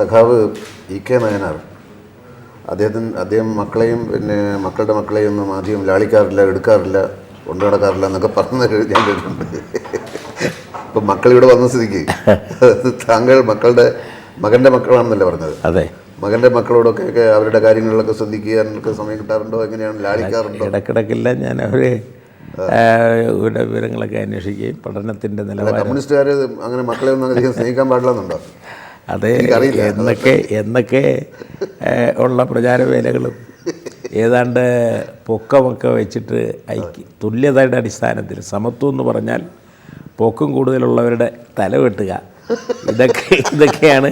സഖാവ് E K Nayanar. അദ്ദേഹത്തിന് അദ്ദേഹം മക്കളെയും പിന്നെ മക്കളുടെ മക്കളെയും ഒന്നും ആദ്യം ലാളിക്കാറില്ല എടുക്കാറില്ല കൊണ്ടു നടക്കാറില്ല എന്നൊക്കെ പറഞ്ഞ് ഞാൻ കേട്ടിട്ടുണ്ട് ഇപ്പം മക്കൾ ഇവിടെ വന്ന സ്ഥിതിക്ക് താങ്കൾ മക്കളുടെ മകന്റെ മക്കളാണെന്നല്ലേ പറഞ്ഞത്? അതെ. മകന്റെ മക്കളോടൊക്കെ അവരുടെ കാര്യങ്ങളിലൊക്കെ ശ്രദ്ധിക്കാനൊക്കെ സമയം കിട്ടാറുണ്ടോ? എങ്ങനെയാണ്? ലാളിക്കാറുണ്ടോ? ഇടക്കിടക്കില്ല ഞാൻ അവർ വിവരങ്ങളൊക്കെ അന്വേഷിക്കുകയും പഠനത്തിന്റെ നിലവാരം. കമ്മ്യൂണിസ്റ്റുകാർ അങ്ങനെ മക്കളെ ഒന്നും അധികം സ്നേഹിക്കാൻ പാടില്ലെന്നുണ്ടോ? അതെ. എന്നൊക്കെ എന്നൊക്കെ ഉള്ള ഉള്ള പ്രചാരവേലകളും ഏതാണ്ട് പൊക്കമൊക്കെ വെച്ചിട്ട് ഐക്യ തുല്യതയുടെ അടിസ്ഥാനത്തിൽ സമത്വം എന്ന് പറഞ്ഞാൽ പൊക്കം കൂടുതലുള്ളവരുടെ തല വെട്ടുക. ഇതൊക്കെ ഇതൊക്കെയാണ്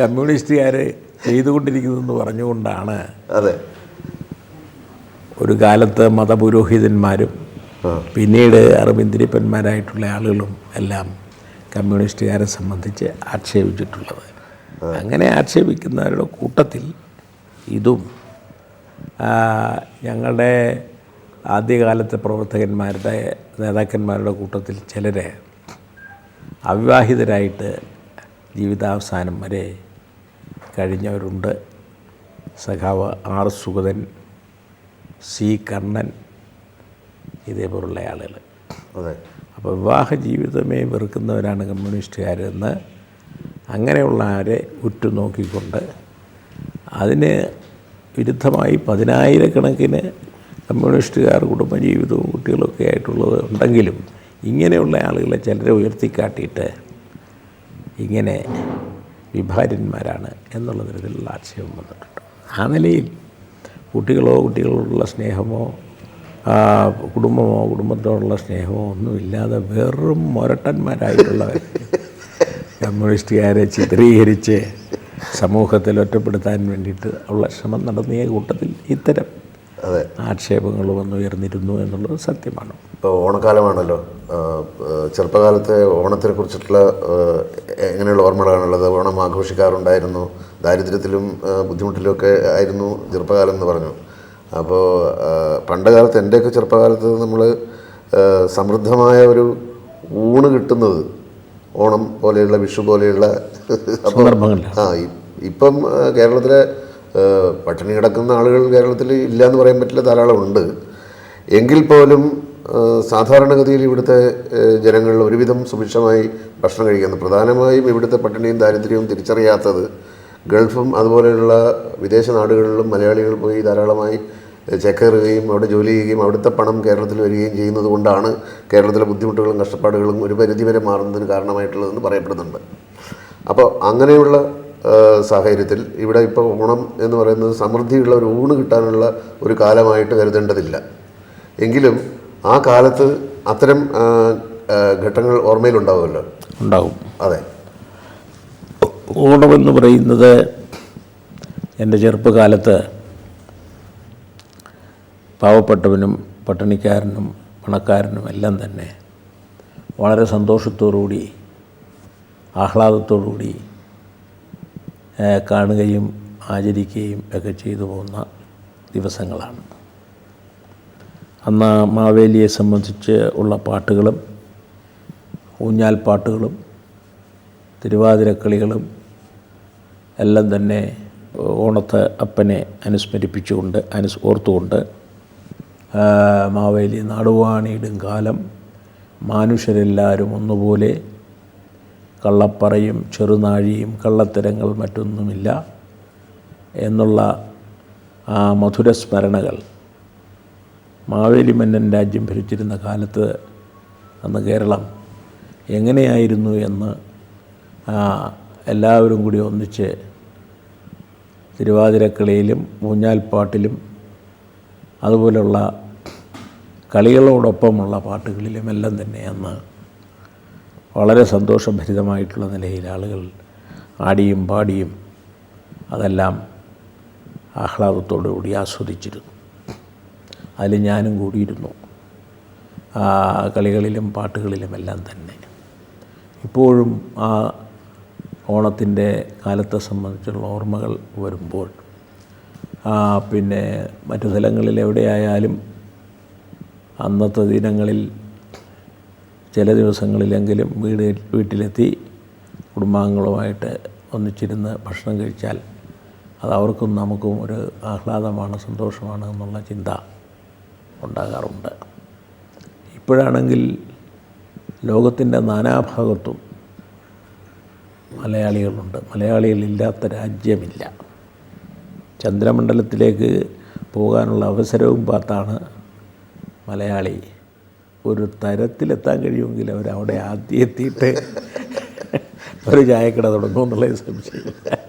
കമ്മ്യൂണിസ്റ്റുകാർ ചെയ്തുകൊണ്ടിരിക്കുന്നതെന്ന് പറഞ്ഞുകൊണ്ടാണ് അതെ. ഒരു കാലത്ത് മതപുരോഹിതന്മാരും പിന്നീട് അറിവിന്ദിരിപ്പന്മാരായിട്ടുള്ള ആളുകളും എല്ലാം കമ്മ്യൂണിസ്റ്റുകാരെ സംബന്ധിച്ച് ആക്ഷേപിച്ചിട്ടുള്ളത്. അങ്ങനെ ആക്ഷേപിക്കുന്നവരുടെ കൂട്ടത്തിൽ ഇതും ഞങ്ങളുടെ ആദ്യകാലത്തെ പ്രവർത്തകന്മാരുടെ നേതാക്കന്മാരുടെ കൂട്ടത്തിൽ ചിലരെ അവിവാഹിതരായിട്ട് ജീവിതാവസാനം വരെ കഴിഞ്ഞവരുണ്ട്. സഖാവ് ആർ സുഗതൻ സി കർണൻ ഇതേപോലുള്ള ആളുകൾ. അതെ. അപ്പോൾ വിവാഹ ജീവിതമേ വെറുക്കുന്നവരാണ് കമ്മ്യൂണിസ്റ്റുകാരെന്ന് അങ്ങനെയുള്ള ആരെ ഉറ്റുനോക്കിക്കൊണ്ട് അതിന് വിരുദ്ധമായി പതിനായിരക്കണക്കിന് കമ്മ്യൂണിസ്റ്റുകാർ കുടുംബജീവിതവും കുട്ടികളൊക്കെ ആയിട്ടുള്ളത് ഉണ്ടെങ്കിലും ഇങ്ങനെയുള്ള ആളുകളെ ചിലരെ ഉയർത്തിക്കാട്ടിയിട്ട് ഇങ്ങനെ വിഭാര്യന്മാരാണ് എന്നുള്ള തരത്തിലുള്ള ആക്ഷേപം വന്നിട്ടുണ്ട്. ആ നിലയിൽ കുട്ടികളോ കുട്ടികളോടുള്ള സ്നേഹമോ കുടുംബമോ കുടുംബത്തോടുള്ള സ്നേഹമോ ഒന്നുമില്ലാതെ വെറും മൊരട്ടന്മാരായിട്ടുള്ളവർ കമ്മ്യൂണിസ്റ്റുകാരെ ചിത്രീകരിച്ച് സമൂഹത്തിൽ ഒറ്റപ്പെടുത്താൻ വേണ്ടിയിട്ട് ഉള്ള ശ്രമം നടന്നിയ കൂട്ടത്തിൽ ഇത്തരം അതെ. ആക്ഷേപങ്ങൾ വന്നുയർന്നിരുന്നു എന്നുള്ളത് സത്യമാണ്. ഇപ്പോൾ ഓണക്കാലമാണല്ലോ. ചെറുപ്പകാലത്തെ ഓണത്തിനെ കുറിച്ചിട്ടുള്ള എങ്ങനെയുള്ള ഓർമ്മകളാണുള്ളത്? ഓണം ആഘോഷിക്കാറുണ്ടായിരുന്നു. ദാരിദ്ര്യത്തിലും ബുദ്ധിമുട്ടിലുമൊക്കെ ആയിരുന്നു ചെറുപ്പകാലം എന്ന് പറഞ്ഞു. അപ്പോൾ പണ്ട് കാലത്ത് എന്റെയൊക്കെ ചെറുപ്പകാലത്ത് നമ്മൾ സമൃദ്ധമായ ഒരു ഊണ് കിട്ടുന്നത് ഓണം പോലെയുള്ള വിഷു പോലെയുള്ള ആ ഇപ്പം കേരളത്തിലെ പട്ടിണി കിടക്കുന്ന ആളുകൾ കേരളത്തിൽ ഇല്ല എന്ന് പറയാൻ പറ്റില്ല ധാരാളം ഉണ്ട്. എങ്കിൽ പോലും സാധാരണഗതിയിൽ ഇവിടുത്തെ ജനങ്ങൾ ഒരുവിധം സുഭിക്ഷമായി ഭക്ഷണം കഴിക്കുന്നു. പ്രധാനമായും ഇവിടുത്തെ പട്ടിണിയും ദാരിദ്ര്യവും തിരിച്ചറിയാത്തത് ഗൾഫും അതുപോലെയുള്ള വിദേശ നാടുകളിലും മലയാളികൾ പോയി ധാരാളമായി ചേക്കേറുകയും അവിടെ ജോലി ചെയ്യുകയും അവിടുത്തെ പണം കേരളത്തിൽ വരികയും ചെയ്യുന്നത് കൊണ്ടാണ് കേരളത്തിലെ ബുദ്ധിമുട്ടുകളും കഷ്ടപ്പാടുകളും ഒരു പരിധിവരെ മാറുന്നതിന് കാരണമായിട്ടുള്ളതെന്ന് പറയപ്പെടുന്നുണ്ട്. അപ്പോൾ അങ്ങനെയുള്ള സാഹചര്യത്തിൽ ഇവിടെ ഇപ്പോൾ ഓണം എന്ന് പറയുന്നത് സമൃദ്ധിയുള്ള ഒരു ഊണ് കിട്ടാനുള്ള ഒരു കാലമായിട്ട് കരുതേണ്ടതില്ല. എങ്കിലും ആ കാലത്ത് അത്തരം ഘട്ടങ്ങൾ ഓർമ്മയിലുണ്ടാവുമല്ലോ? ഉണ്ടാവും. അതെ. ഓണമെന്ന് പറയുന്നത് എന്റെ ചെറുപ്പകാലത്ത് പാവപ്പെട്ടവനും പട്ടിണിക്കാരനും പണക്കാരനും എല്ലാം തന്നെ വളരെ സന്തോഷത്തോടുകൂടി ആഹ്ലാദത്തോടുകൂടി കൂടി കാണുകയും ആചരിക്കുകയും ഒക്കെ ചെയ്തു പോകുന്ന ദിവസങ്ങളാണ്. അന്ന് മാവേലിയെ സംബന്ധിച്ച് ഉള്ള പാട്ടുകളും ഊഞ്ഞാൽ പാട്ടുകളും തിരുവാതിരക്കളികളും എല്ലാം തന്നെ ഓണത്തെ അപ്പനെ അനുസ്മരിപ്പിച്ചുകൊണ്ട് അനുസ് ഓർത്തുകൊണ്ട് മാവേലി നാടുവാണിയിടും കാലം. മാനുഷരെല്ലാവരും ഒന്നുപോലെ കള്ളപ്പറയും ചെറുനാഴിയും കള്ളത്തരങ്ങൾ മറ്റൊന്നുമില്ല എന്നുള്ള ആ മധുരസ്മരണകൾ. മാവേലി മന്നൻ രാജ്യം ഭരിച്ചിരുന്ന കാലത്ത് അന്ന് കേരളം എങ്ങനെയായിരുന്നു എന്ന് എല്ലാവരും കൂടി ഒന്നിച്ച് തിരുവാതിരക്കളിയിലും ഊഞ്ഞാൽപ്പാട്ടിലും അതുപോലുള്ള കളികളോടൊപ്പമുള്ള പാട്ടുകളിലും എല്ലാം തന്നെ അന്ന് വളരെ സന്തോഷഭരിതമായിട്ടുള്ള നിലയിൽ ആളുകൾ ആടിയും പാടിയും അതെല്ലാം ആഹ്ലാദത്തോടു കൂടി ആസ്വദിച്ചിരുന്നു. അതിൽ ഞാനും കൂടിയിരുന്നു. ആ കളികളിലും പാട്ടുകളിലുമെല്ലാം തന്നെ. ഇപ്പോഴും ആ ഓണത്തിന്റെ കാലത്തെ സംബന്ധിച്ചുള്ള ഓർമ്മകൾ വരുമ്പോൾ പിന്നെ മറ്റു സ്ഥലങ്ങളിൽ എവിടെയായാലും അന്നത്തെ ദിനങ്ങളിൽ ചില ദിവസങ്ങളിലെങ്കിലും വീട് വീട്ടിലെത്തി കുടുംബാംഗങ്ങളുമായിട്ട് ഒന്നിച്ചിരുന്ന് ഭക്ഷണം കഴിച്ചാൽ അത് അവർക്കും നമുക്കും ഒരു ആഹ്ലാദമാണ് സന്തോഷമാണ് എന്നുള്ള ചിന്ത ഉണ്ടാകാറുണ്ട്. ഇപ്പോഴാണെങ്കിൽ ലോകത്തിന്റെ നാനാഭാഗത്തും മലയാളികളുണ്ട്. മലയാളികളില്ലാത്ത രാജ്യമില്ല. ചന്ദ്രമണ്ഡലത്തിലേക്ക് പോകാനുള്ള അവസരവും പാത്താണ് മലയാളി ഒരു തരത്തിലെത്താൻ കഴിയുമെങ്കിൽ അവർ അവിടെ ആദ്യം എത്തിയിട്ട് ഒരു ചായക്കട തുടങ്ങുമെന്നുള്ളത് സംശയമില്ല സംശയം